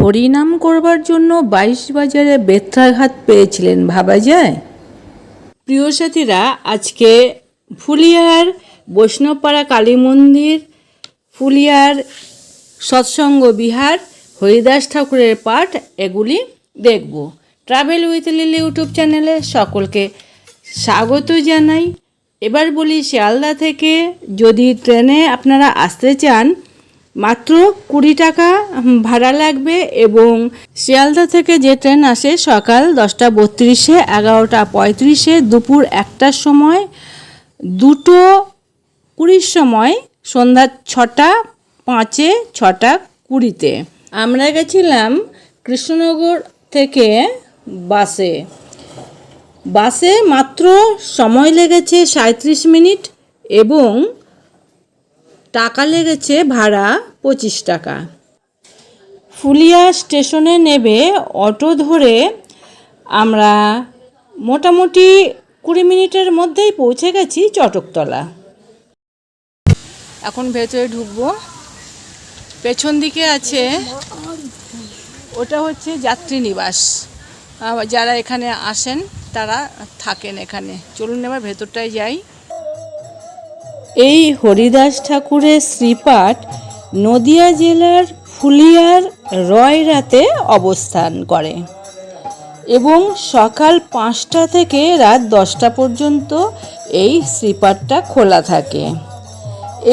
হরিনাম করবার জন্য বাইশ বাজারে বেত্রাঘাত পেয়েছিলেন, ভাবা যায়? প্রিয় সাথীরা, আজকে ফুলিয়ার বৈষ্ণবপাড়া কালী মন্দির, ফুলিয়ার সৎসঙ্গ বিহার, হরিদাস ঠাকুরের পাঠ, এগুলি দেখব। ট্রাভেল উইথ লিলি ইউটিউব চ্যানেলে সকলকে স্বাগত জানাই। এবার বলি, শিয়ালদা থেকে যদি ট্রেনে আপনারা আসতে চান মাত্র কুড়ি টাকা ভাড়া লাগবে এবং শিয়ালদা থেকে যে ট্রেন আসে সকাল দশটা বত্রিশে, এগারোটা পঁয়ত্রিশে, দুপুর একটার সময়, দুটো কুড়ির সময়, সন্ধ্যা ছটা পাঁচে, ছটা কুড়িতে। আমরা গেছিলাম কৃষ্ণনগর থেকে বাসে। বাসে মাত্র সময় লেগেছে সাঁত্রিশ মিনিট এবং টাকা লেগেছে ভাড়া পঁচিশ টাকা। ফুলিয়া স্টেশনে নেবে অটো ধরে আমরা মোটামুটি কুড়ি মিনিটের মধ্যেই পৌঁছে গেছি চটকতলা। এখন ভেতরে ঢুকবো। পেছন দিকে আছে, ওটা হচ্ছে যাত্রী নিবাস। যারা এখানে আসেন, তারা থাকেন এখানে। চলুন এবার ভেতরটায় যাই। এই হরিদাস ঠাকুরের শ্রীপাঠ নদিয়া জেলার ফুলিয়ার রয়রাতে অবস্থান করে এবং সকাল পাঁচটা থেকে রাত দশটা পর্যন্ত এই শ্রীপাঠটা খোলা থাকে।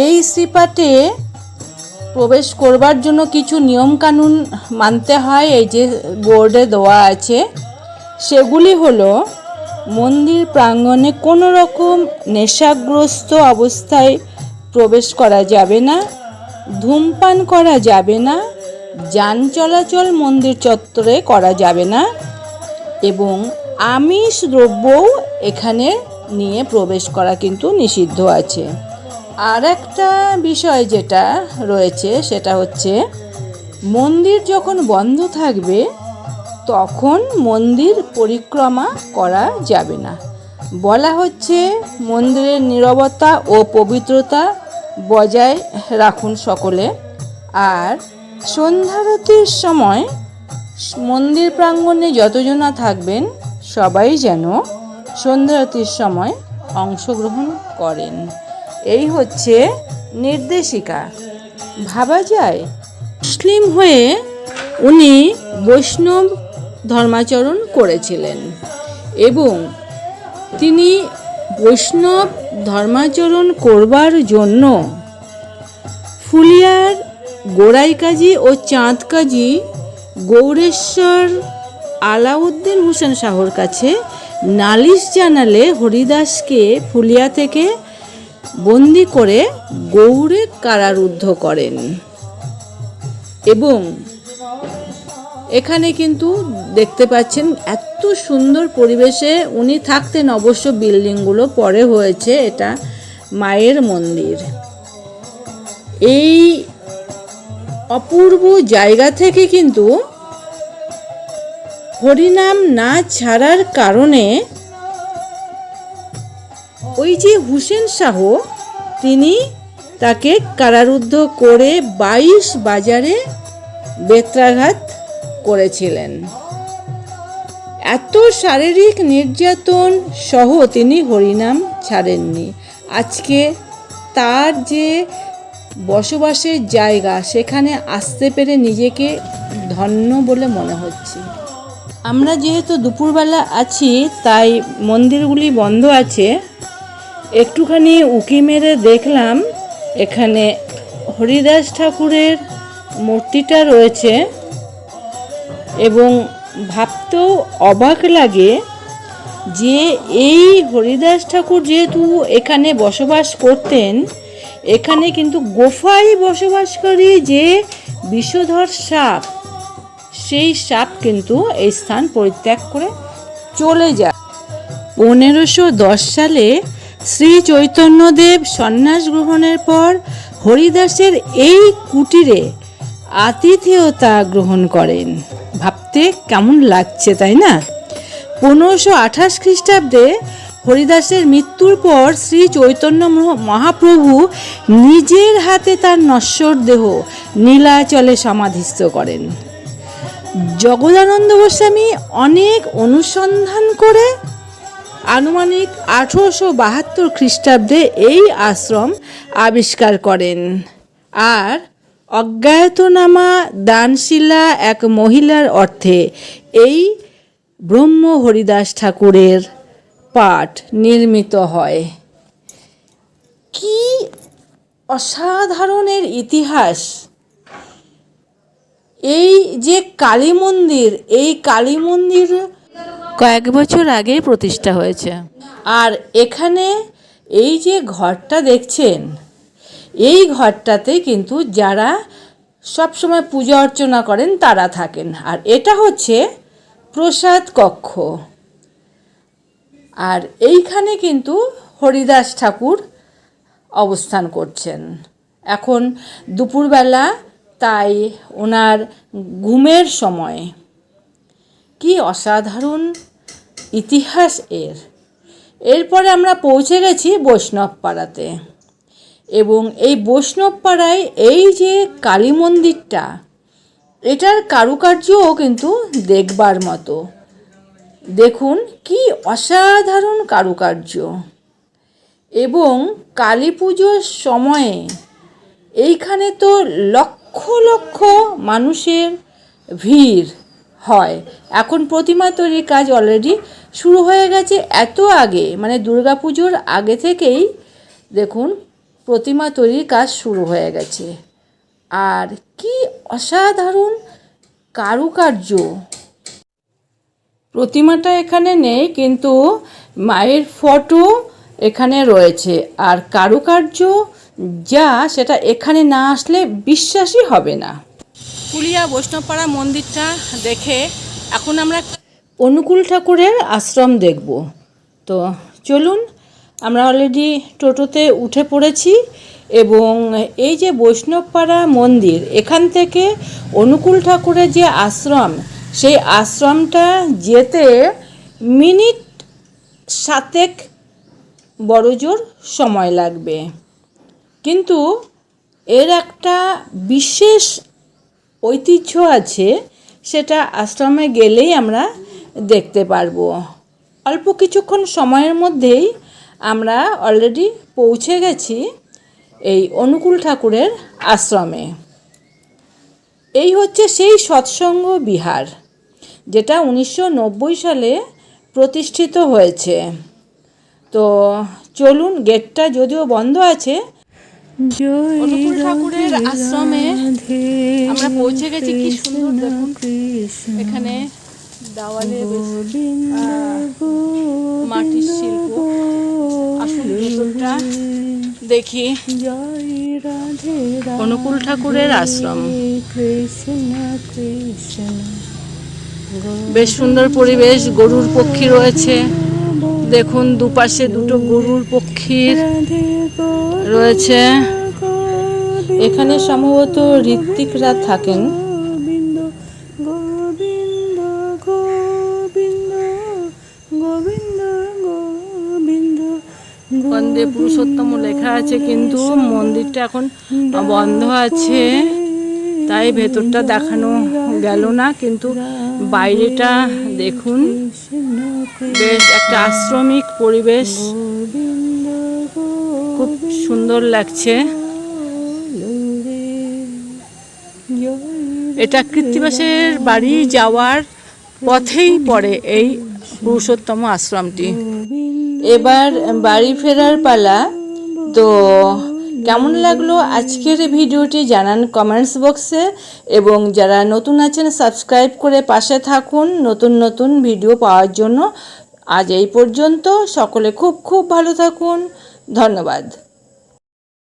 এই শ্রীপাঠে প্রবেশ করবার জন্য কিছু নিয়মকানুন মানতে হয়, এই যে বোর্ডে দেওয়া আছে। সেগুলি হলো মন্দির প্রাঙ্গণে কোনো রকম নেশাগ্রস্ত অবস্থায় প্রবেশ করা যাবে না, ধূমপান করা যাবে না, যান চলাচল মন্দির চত্বরে করা যাবে না এবং আমিষ দ্রব্যও এখানে নিয়ে প্রবেশ করা কিন্তু নিষিদ্ধ আছে। আর একটা বিষয় যেটা রয়েছে সেটা হচ্ছে মন্দির যখন বন্ধ থাকবে তখন মন্দির পরিক্রমা করা যাবে না। বলা হচ্ছে মন্দিরের নীরবতা ও পবিত্রতা বজায় রাখুন সকলে। আর সন্ধ্যারতির সময় মন্দির প্রাঙ্গণে যতজনা থাকবেন, সবাই যেন সন্ধ্যারতির সময় অংশগ্রহণ করেন। এই হচ্ছে নির্দেশিকা। ভাবা যায়, মুসলিম হয়ে উনি বৈষ্ণব ধর্মাচরণ করেছিলেন এবং তিনি বৈষ্ণব ধর্মাচরণ করবার জন্য ফুলিয়ার গোড়াইকাজি ও চাঁদকাজি গৌরেশ্বর আলাউদ্দিন হোসেন শাহর কাছে নালিশ জানালে হরিদাসকে ফুলিয়া থেকে বন্দি করে গৌড়ে কারারুদ্ধ করেন এবং এখানে কিন্তু দেখতে পাচ্ছেন এত সুন্দর পরিবেশে উনি থাকতেন অবশ্য বিল্ডিংগুলো পরে হয়েছে এটা মায়ের মন্দির। এই অপূর্ব জায়গা থেকে কিন্তু হরিনাম না ছাড়ার কারণে ওই যে হুসেন শাহ, তিনি তাকে কারারুদ্ধ করে বাইশ বাজারে বেত্রাঘাত করেছিলেন। এত শারীরিক নির্যাতন সহ তিনি হরিনাম ছাড়েননি। আজকে তার যে বসবাসের জায়গা, সেখানে আসতে পেরে নিজেকে ধন্য বলে মনে হচ্ছে। আমরা যেহেতু দুপুরবেলা আছি, তাই মন্দিরগুলি বন্ধ আছে। একটুখানি উকি মেরে দেখলাম, এখানে হরিদাস ঠাকুরের মূর্তিটা রয়েছে। এবং ভাবতেও অবাক লাগে যে এই হরিদাস ঠাকুর যেহেতু এখানে বসবাস করতেন, এখানে কিন্তু গোফায় বসবাসকারী যে বিষধর সাপ, সেই সাপ কিন্তু এই স্থান পরিত্যাগ করে চলে যায়। পনেরোশো দশ সালে শ্রী চৈতন্যদেব সন্ন্যাস গ্রহণের পর হরিদাসের এই কুটিরে আতিথেয়তা গ্রহণ করেন। ভাবতে কেমন লাগছে, তাই না? পনেরোশো আঠাশ খ্রিস্টাব্দে হরিদাসের মৃত্যুর পর শ্রী চৈতন্য মহাপ্রভু নিজের হাতে তার নশ্বর দেহ নীলাচলে সমাধিস্থ করেন। জগদানন্দ গোস্বামী অনেক অনুসন্ধান করে আনুমানিক আঠেরোশো বাহাত্তর খ্রিস্টাব্দে এই আশ্রম আবিষ্কার করেন। আর অজ্ঞাতনামা দানশীলা এক মহিলার অর্থে এই ব্রহ্ম হরিদাস ঠাকুরের পাঠ নির্মিত হয়। কি অসাধারণের ইতিহাস! এই যে কালী মন্দির, এই কালী মন্দির কয়েক বছর আগে প্রতিষ্ঠা হয়েছে। আর এখানে এই যে ঘরটা দেখছেন এই ঘরটাতে কিন্তু যারা সবসময় পূজা অর্চনা করেন তারা থাকেন। আর এটা হচ্ছে প্রসাদ কক্ষ। আর এইখানে কিন্তু হরিদাস ঠাকুর অবস্থান করছেন। এখন দুপুরবেলা, তাই ওনার ঘুমের সময়। কি অসাধারণ ইতিহাস এর। এরপরে আমরা পৌঁছে গেছি বৈষ্ণব পাড়াতে এবং এই বৈষ্ণবপাড়ায় এই যে কালী মন্দিরটা, এটার কারুকার্যও কিন্তু দেখবার মতো। দেখুন কি অসাধারণ কারুকার্য। এবং কালী পুজোর সময়ে এইখানে তো লক্ষ লক্ষ মানুষের ভিড় হয়। এখন প্রতিমা তৈরির কাজ অলরেডি শুরু হয়ে গেছে এত আগে মানে দুর্গাপুজোর আগে থেকেই। দেখুন প্রতিমা তৈরির কাজ শুরু হয়ে গেছে। আর কি অসাধারণ কারুকার্য। প্রতিমাটা এখানে নেই কিন্তু মায়ের ফটো এখানে রয়েছে। আর কারুকার্য যা সেটা এখানে না আসলে বিশ্বাসই হবে না। কুলিয়া বৈষ্ণবপাড়া মন্দিরটা দেখে এখন আমরা অনুকূল ঠাকুরের আশ্রম দেখব। তো চলুন আমরা অলরেডি টোটোতে উঠে পড়েছি এবং এই যে বৈষ্ণবপাড়া মন্দির, এখান থেকে অনুকূল ঠাকুরের যে আশ্রম, সেই আশ্রমটা যেতে মিনিট সাতেক বড়জোর সময় লাগবে। কিন্তু এর একটা বিশেষ ঐতিহ্য আছে, সেটা আশ্রমে গেলেই আমরা দেখতে পারব। অল্প কিছুক্ষণ সময়ের মধ্যেই আমরা অলরেডি পৌঁছে গেছি এই অনুকূল ঠাকুরের আশ্রমে। এই হচ্ছে সেই সৎসঙ্গ বিহার, যেটা উনিশশো নব্বই সালে প্রতিষ্ঠিত হয়েছে। তো চলুন, গেটটা যদিও বন্ধ আছে, অনুকূল ঠাকুরের আশ্রমে আমরা পৌঁছে গেছি। কি সুন্দর দেখুন, এখানে দেওয়ালে মাটির শিল্প। আসুন ভেতরটা দেখি। অনুকূল ঠাকুরের আশ্রম। বেশ সুন্দর পরিবেশ গরুর পক্ষী রয়েছে। দেখুন দুপাশে দুটো গরুর পক্ষীর রয়েছে। এখানে সম্ভবত ঋত্বিকরা থাকেন। বন্দে পুরুষোত্তম লেখা আছে, কিন্তু মন্দিরটা এখন বন্ধ আছে। তাই ভেতরটা দেখানো গেল না, কিন্তু বাইরেটা দেখুন। বেশ একটা আশ্রমিক পরিবেশ। খুব সুন্দর লাগছে। এটা কৃত্তিবাসের বাড়ি যাওয়ার পথেই পড়ে এই পুরুষোত্তম আশ্রমটি। এবার বাড়ি ফেরার পালা। তো কেমন লাগল আজকের ভিডিওটি জানান কমেন্টস বক্সে এবং যারা নতুন আছেন সাবস্ক্রাইব করে পাশে থাকুন নতুন নতুন ভিডিও পাওয়ার জন্য। আজ এই পর্যন্ত সকলে খুব খুব ভালো থাকুন। ধন্যবাদ।